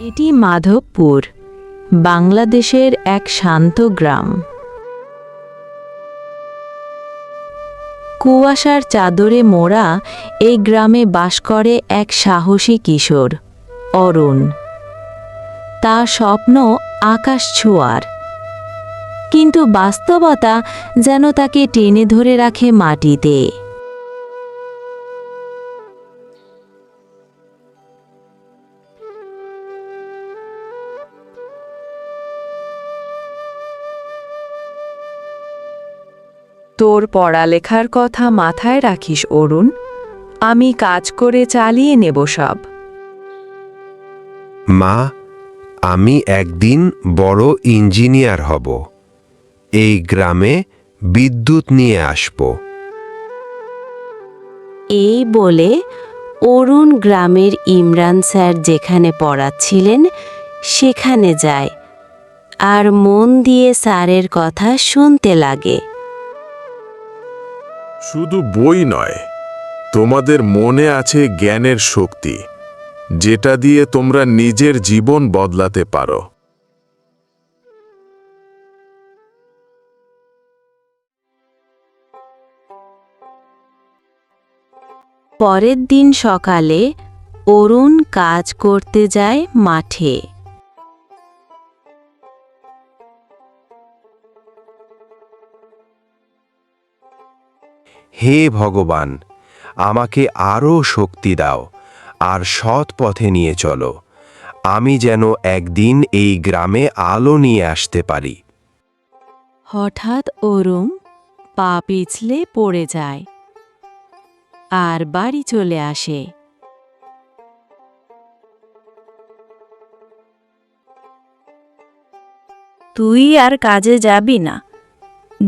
এটি মাধবপুর, বাংলাদেশের এক শান্ত গ্রাম। কুয়াশার চাদরে মোড়া এই গ্রামে বাস করে এক সাহসী কিশোর, অরুণ। তার স্বপ্ন আকাশ ছোঁয়ার। কিন্তু বাস্তবতা যেন তাকে টেনে ধরে রাখে মাটিতে। তোর পড়ালেখার কথা মাথায় রাখিস অরুণ। আমি কাজ করে চালিয়ে নেব সব। মা আমি একদিন বড় ইঞ্জিনিয়ার হব। এই গ্রামে বিদ্যুৎ নিয়ে আসব। এই বলে অরুণ গ্রামের ইমরান স্যার যেখানে পড়াচ্ছিলেন সেখানে যায়। আর মন দিয়ে স্যারের কথা শুনতে লাগে। শুধু বই নয়, তোমাদের মনে আছে জ্ঞানের শক্তি, যেটা দিয়ে তোমরা নিজের জীবন বদলাতে পারো। পরের দিন সকালে অরুণ কাজ করতে যায় মাঠে। হে ভগবান, আমাকে আরও শক্তি দাও আর সৎ পথে নিয়ে চলো। আমি যেন একদিন এই গ্রামে আলো নিয়ে আসতে পারি। হঠাৎ অরুণ পা পিছলে পড়ে যায় আর বাড়ি চলে আসে। তুই আর কাজে যাবি না।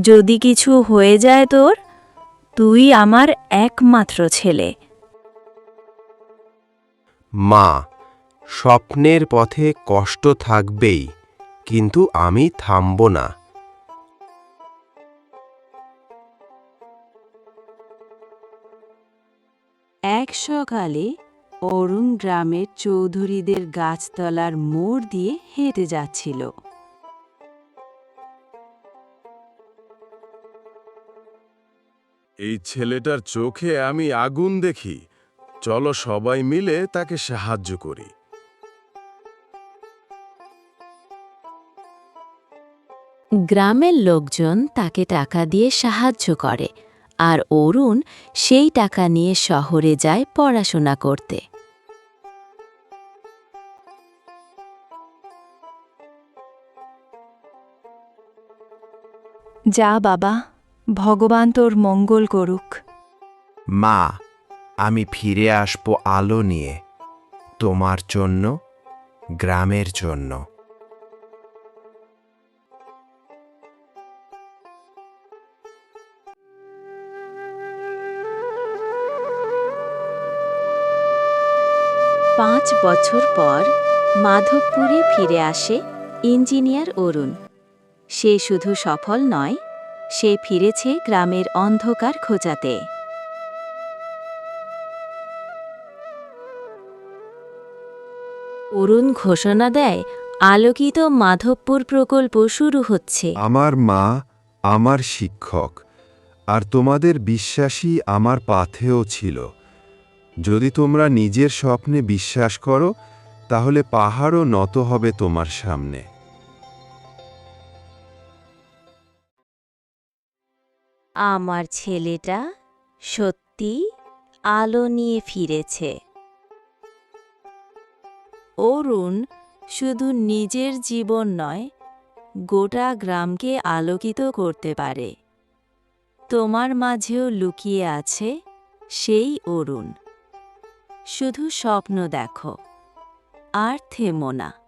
যদি কিছু হয়ে যায় তোর তুই আমার একমাত্র ছেলে। মা স্বপ্নের পথে কষ্ট থাকবেই কিন্তু আমি থামব না। এক সকালে অরুণ গ্রামের চৌধুরীদের গাছতলার মোড় দিয়ে হেঁটে যাচ্ছিল। এই ছেলেটার চোখে আমি আগুন দেখি। চলো সবাই মিলে তাকে সাহায্য করি। গ্রামের লোকজন তাকে টাকা দিয়ে সাহায্য করে আর অরুণ সেই টাকা নিয়ে শহরে যায় পড়াশোনা করতে। যা বাবা ভগবান তোর মঙ্গল করুক। মা আমি ফিরে আসব আলো নিয়ে তোমার জন্য গ্রামের জন্য। পাঁচ বছর পর মাধবপুরে ফিরে আসে ইঞ্জিনিয়ার অরুণ। সে শুধু সফল নয় সে ফিরেছে গ্রামের অন্ধকার খোঁজাতে। অরুণ ঘোষণা দেয় আলোকিত মাধবপুর প্রকল্প শুরু হচ্ছে। আমার মা আমার শিক্ষক আর তোমাদের বিশ্বাসী আমার পাথেও ছিল। যদি তোমরা নিজের স্বপ্নে বিশ্বাস করো তাহলে পাহাড়ও নত হবে তোমার সামনে। আমার ছেলেটা সত্যি আলো নিয়ে ফিরেছে। অরুণ শুধু নিজের জীবন নয়, গোটা গ্রামকে আলোকিত করতে পারে। তোমার মাঝেও লুকিয়ে আছে সেই অরুণ। শুধু স্বপ্ন দেখো, আর থেমো না।